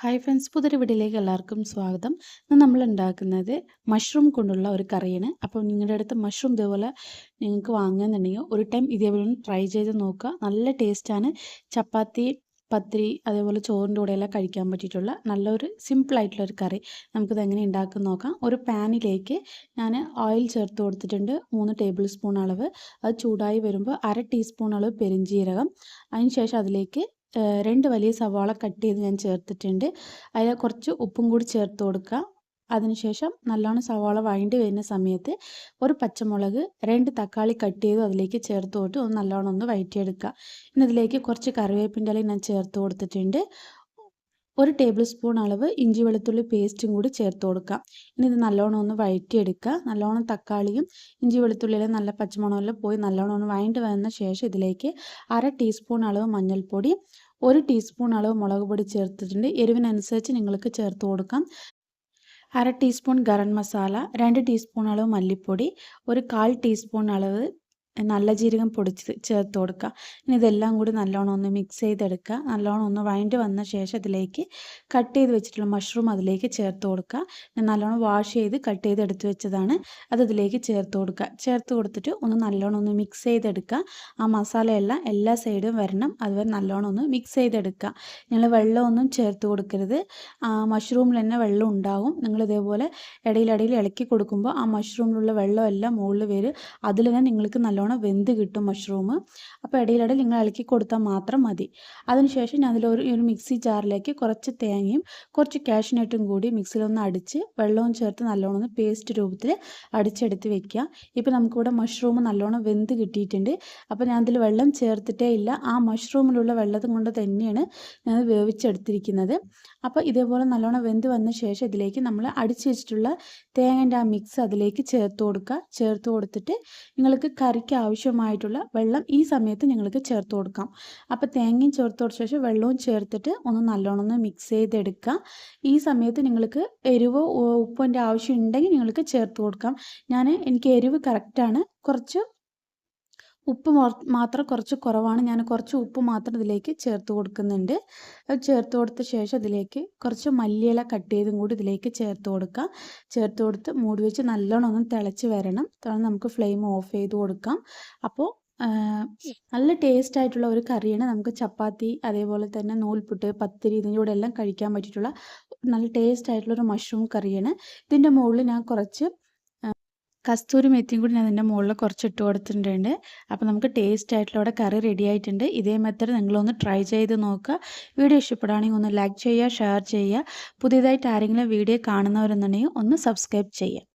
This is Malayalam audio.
ഹായ് ഫ്രണ്ട്സ് പുതിയൊരു വീഡിയോയിലേക്ക് എല്ലാവർക്കും സ്വാഗതം. ഇന്ന് നമ്മൾ ഉണ്ടാക്കുന്നത് മഷ്റൂം കൊണ്ടുള്ള ഒരു കറിയാണ്. അപ്പോൾ നിങ്ങളുടെ അടുത്ത് മഷ്റൂം ഇതേപോലെ നിങ്ങൾക്ക് വാങ്ങുന്നുണ്ടെങ്കിൽ ഒരു ടൈം ഇതേപോലെ ഒന്ന് ട്രൈ ചെയ്ത് നോക്കുക. നല്ല ടേസ്റ്റാണ് ചപ്പാത്തി പത്തിരി അതേപോലെ ചോറിന്റെ കൂടെയെല്ലാം കഴിക്കാൻ പറ്റിയിട്ടുള്ള നല്ലൊരു സിമ്പിളായിട്ടുള്ളൊരു കറി. നമുക്കിത് എങ്ങനെ ഉണ്ടാക്കുന്ന നോക്കാം. ഒരു പാനിലേക്ക് ഞാൻ ഓയിൽ ചേർത്ത് കൊടുത്തിട്ടുണ്ട്. മൂന്ന് ടേബിൾ സ്പൂൺ അളവ്. അത് ചൂടായി വരുമ്പോൾ അര ടീസ്പൂൺ അളവ് പെരിഞ്ജീരകം അതിന് ശേഷം അതിലേക്ക് രണ്ട് വലിയ സവാള കട്ട് ചെയ്ത് ഞാൻ ചേർത്തിട്ടുണ്ട്. അതിൽ കുറച്ച് ഉപ്പും കൂടി ചേർത്ത് കൊടുക്കുക അതിനുശേഷം നല്ലോണം സവാള വഴണ്ടി വരുന്ന സമയത്ത് ഒരു പച്ചമുളക് രണ്ട് തക്കാളി കട്ട് ചെയ്ത് അതിലേക്ക് ചേർത്ത് കൊടുത്ത് ഒന്ന് നല്ലോണം ഒന്ന് വഴറ്റിയെടുക്കുക. ഇനി അതിലേക്ക് കുറച്ച് കറിവേപ്പിന്റെ ഇല ഞാൻ ചേർത്ത് കൊടുത്തിട്ടുണ്ട്. ഒരു ടേബിൾ സ്പൂൺ അളവ് ഇഞ്ചി വെളുത്തുള്ളി പേസ്റ്റും കൂടി ചേർത്ത് കൊടുക്കാം. ഇനി ഇത് നല്ലോണം ഒന്ന് വഴറ്റിയെടുക്കുക. നല്ലോണം തക്കാളിയും ഇഞ്ചി വെളുത്തുള്ളിയിലെ നല്ല പച്ചമുളകിലും പോയി നല്ലോണം ഒന്ന് വഴണ്ടി വന്ന ശേഷം ഇതിലേക്ക് അര ടീസ്പൂൺ അളവ് മഞ്ഞൾപ്പൊടി ഒരു ടീസ്പൂൺ അളവ് മുളക് പൊടി ചേർത്തിട്ടുണ്ട്. എരിവിനനുസരിച്ച് നിങ്ങൾക്ക് ചേർത്ത് കൊടുക്കാം. അര ടീസ്പൂൺ ഗരം മസാല രണ്ട് ടീസ്പൂൺ അളവ് മല്ലിപ്പൊടി ഒരു കാൽ ടീസ്പൂൺ അളവ് നല്ല ജീരകം പൊടിച്ച് ചേർത്ത് കൊടുക്കുക. ഇനി ഇതെല്ലാം കൂടി നല്ലോണം ഒന്ന് മിക്സ് ചെയ്തെടുക്കുക. നല്ലോണം ഒന്ന് വൈൻഡ് വന്ന ശേഷം അതിലേക്ക് കട്ട് ചെയ്ത് വെച്ചിട്ടുള്ള മഷ്റൂം അതിലേക്ക് ചേർത്ത് കൊടുക്കുക. ഞാൻ നല്ലോണം വാഷ് ചെയ്ത് കട്ട് ചെയ്ത് എടുത്ത് വെച്ചതാണ് അത് അതിലേക്ക് ചേർത്ത് കൊടുക്കുക. ചേർത്ത് കൊടുത്തിട്ട് ഒന്ന് നല്ലോണം ഒന്ന് മിക്സ് ചെയ്തെടുക്കുക. ആ മസാലയെല്ലാം എല്ലാ സൈഡും വരണം. അതുവരെ നല്ലോണം ഒന്ന് മിക്സ് ചെയ്തെടുക്കുക. നിങ്ങൾ വെള്ളമൊന്നും ചേർത്ത് കൊടുക്കരുത്. ആ മഷ്റൂമിൽ തന്നെ വെള്ളം ഉണ്ടാകും നിങ്ങൾ ഇതേപോലെ ഇടയിലിടയിൽ ഇളക്കി കൊടുക്കുമ്പോൾ ആ മഷ്റൂമിലുള്ള വെള്ളമെല്ലാം മുകളിൽ വരും. അതിൽ തന്നെ നിങ്ങൾക്ക് നല്ലോണം നല്ലോണം വെന്ത് കിട്ടും മഷ്റൂം അപ്പോൾ ഇടയിലിടയിൽ നിങ്ങൾ ഇളക്കി കൊടുത്താൽ മാത്രം മതി. അതിനുശേഷം ഞാൻ അതിലൊരു ഒരു മിക്സി ജാറിലേക്ക് കുറച്ച് തേങ്ങയും കുറച്ച് കാഷ്നട്ടും കൂടി മിക്സിയിലൊന്ന് അടിച്ച് വെള്ളവും ചേർത്ത് നല്ലോണം ഒന്ന് പേസ്റ്റ് രൂപത്തിൽ അടിച്ചെടുത്ത് വെക്കുക ഇപ്പോൾ നമുക്കിവിടെ മഷ്റൂം നല്ലോണം വെന്ത് കിട്ടിയിട്ടുണ്ട്. അപ്പോൾ ഞാൻ അതിൽ വെള്ളം ചേർത്തിട്ടേ ഇല്ല. ആ മഷ്റൂമിലുള്ള വെള്ളത്തും കൊണ്ട് തന്നെയാണ് ഞാൻ വേവിച്ചെടുത്തിരിക്കുന്നത്. അപ്പോൾ ഇതേപോലെ നല്ലോണം വെന്ത് വന്ന ശേഷം ഇതിലേക്ക് നമ്മൾ അടിച്ചു വെച്ചിട്ടുള്ള തേങ്ങന്റെ ആ മിക്സ് അതിലേക്ക് ചേർത്ത് കൊടുക്കുക ചേർത്ത് കൊടുത്തിട്ട് നിങ്ങൾക്ക് കറിക്ക് ആവശ്യമായിട്ടുള്ള വെള്ളം ഈ സമയത്ത് നിങ്ങൾക്ക് ചേർത്ത് കൊടുക്കാം. അപ്പോൾ തേങ്ങയും ചേർത്ത് കൊടുത്ത ശേഷം വെള്ളവും ചേർത്തിട്ട് ഒന്ന് നല്ലോണം ഒന്ന് മിക്സ് ചെയ്തെടുക്കുക. ഈ സമയത്ത് നിങ്ങൾക്ക് എരിവോ ഉപ്പിന്റെ ആവശ്യം ഉണ്ടെങ്കിൽ നിങ്ങൾക്ക് ചേർത്ത് കൊടുക്കാം. ഞാൻ എനിക്ക് എരിവ് കറക്റ്റാണ് കുറച്ച് ഉപ്പ് മാത്രം കുറച്ച് കുറവാണ്. ഞാൻ കുറച്ച് ഉപ്പ് മാത്രം ഇതിലേക്ക് ചേർത്ത് കൊടുക്കുന്നുണ്ട്. ചേർത്ത് കൊടുത്ത ശേഷം ഇതിലേക്ക് കുറച്ച് മല്ലിയില കട്ട് ചെയ്തും കൂടി ഇതിലേക്ക് ചേർത്ത് കൊടുക്കാം. ചേർത്ത് കൊടുത്ത് മൂടി വെച്ച് നല്ലോണം ഒന്ന് തിളച്ച് വരണം. തുടർന്ന് നമുക്ക് ഫ്ലെയിം ഓഫ് ചെയ്ത് കൊടുക്കാം. അപ്പോൾ നല്ല ടേസ്റ്റ് ആയിട്ടുള്ള ഒരു കറിയാണ്. നമുക്ക് ചപ്പാത്തി അതേപോലെ തന്നെ നൂൽപുട്ട് പത്തിരി ഇതിന്റെ കൂടെ എല്ലാം കഴിക്കാൻ പറ്റിയിട്ടുള്ള നല്ല ടേസ്റ്റ് ആയിട്ടുള്ള ഒരു മഷ്റൂം കറിയാണ്. ഇതിന്റെ മുകളിൽ ഞാൻ കുറച്ച് കസ്തൂരി മെത്തിയും കൂടി ഞാൻ അതിന്റെ മുകളിൽ കുറച്ച് ഇട്ട് കൊടുത്തിട്ടുണ്ട്. അപ്പോൾ നമുക്ക് ടേസ്റ്റ് ആയിട്ടുള്ള ഇവിടെ കറി റെഡി ആയിട്ടുണ്ട്. ഇതേ മെത്തേഡ് നിങ്ങളൊന്ന് ട്രൈ ചെയ്ത് നോക്കുക. വീഡിയോ ഇഷ്ടപ്പെടുകയാണെങ്കിൽ ഒന്ന് ലൈക്ക് ചെയ്യുക ഷെയർ ചെയ്യുക. പുതിയതായിട്ട് ആരെങ്കിലും വീഡിയോ കാണുന്നവരെന്നുണ്ടെങ്കിൽ ഒന്ന് സബ്സ്ക്രൈബ് ചെയ്യുക.